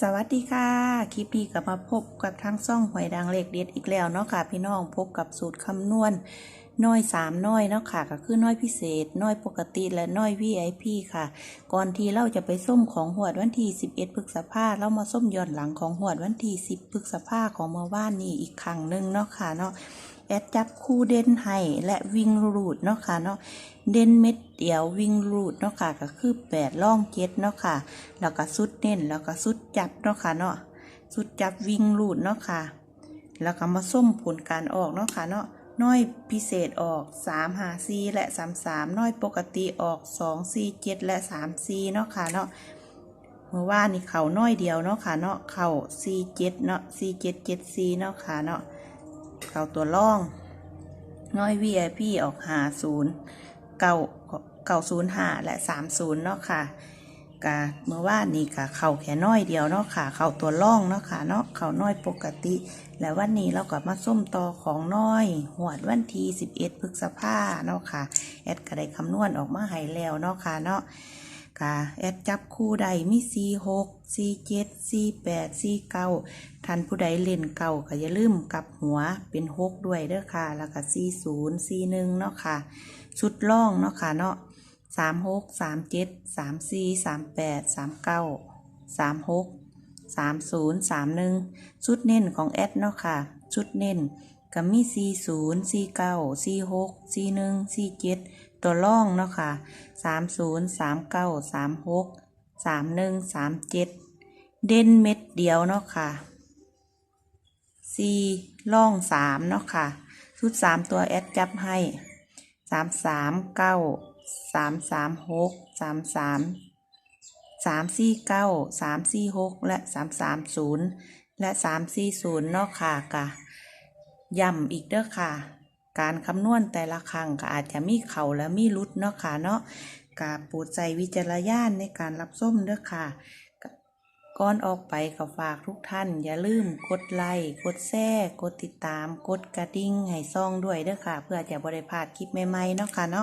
สวัสดีค่ะ คลิปนี้กลับมาพบกับทางซ่องหวยดังเลขเด็ดอีกแล้วเนาะค่ะ พี่น้องพบกับสูตรคำนวณ น้อยสามน้อยเนาะค่ะก็คือน้อยพิเศษ น้อยปกติและน้อย VIP ค่ะ ก่อนที่เราจะไปส้มของหวดวันที่ 11พฤษภาเรามาส้มย้อนหลังของหวดวันที่ 10พฤษภาของเมื่อวานนี้อีกครั้งหนึ่งเนาะค่ะเนาะแอดจับคู่เด่นให้และวิ่งรูดเนาะค่ะเนาะเด่นเม็ดเดียววิ่งรูดเนาะค่ะก็คือแปดล่องเจ็ดเนาะค่ะแล้วก็สุดเน้นแล้วก็สุดจับเนาะค่ะเนาะสุดจับวิ่งลูดเนาะค่ะ แล้วก็มาส้มผลการออกเนาะค่ะเนาะ น้อยพิเศษออก3 5 4และ 3 3 น้อยปกติออก 2 4 7 และ 3 4 เนาะค่ะเนาะเมื่อว่านนี่เขาน้อยเดียวเนาะค่ะเนาะเข่า4 7เนาะ4 7 7 4เนาะค่ะเนาะเข่าตัวล่อง น้อย VIP ออก 50เก่าเก่า05 และ 30 เนาะค่ะ กะเมื่อว่านนี่กะเข่าแค่น้อยเดียวเนาะค่ะ เข่าตัวล่องเนาะค่ะเนาะเข่าน้อยปกติ และวันนี้เราก็มาส้มต่อของน้อยหวดวันที่11พฤษภาเนาะค่ะ แอดก็ได้คำนวณออกมาให้แล้วเนาะค่ะเนาะกะแอดจับคู่ใดมี4 6 4 7 4 8 4 9ท่านผู้ใดเล่นเก่าก็อย่าลืมกลับหัวเป็น 6 ด้วยเด้อค่ะ แล้วก็4 0 4 1เนาะค่ะชุดล่องเนาะค่ะเนาะ สามหกสามเจ็ดสามสี่สามแปดสามเก้าสามหกสามศูนย์สามหนึ่งชุดเน้นของแอดเนาะค่ะ ชุดเน้นก็มีสี่ศูนย์สี่เก้าสี่หกสี่หนึ่งสี่เจ็ดตัวล่องเนาะค่ะสามศูนย์สามเก้าสามหกสามหนึ่งสามเจ็ดเด่นเม็ดเดียวเนาะค่ะสี่ล่องสามเนาะค่ะ ชุดสามตัวแอดจับให้สามสามเก้า สามสามหกสามสามสามสี่เก้าสามสี่หกและสามสามศูนย์และสามสี่ศูนย์เนาะค่ะกะย้ำอีกเด้อค่ะ การคำนวณแต่ละครั้งก็อาจจะมีเข่าและมีรุดเนาะค่ะเนาะกาปรดใจวิจารณญาณในการรับส้มเด้อค่ะก่อนออกไปก็ฝากทุกท่าน อย่าลืมกดไลค์กดแชร์กดติดตาม กดกระดิ่งให้ซ่องด้วยเด้อค่ะ เพื่อจะบริพาดคลิปใหม่ๆเนาะค่ะเนาะ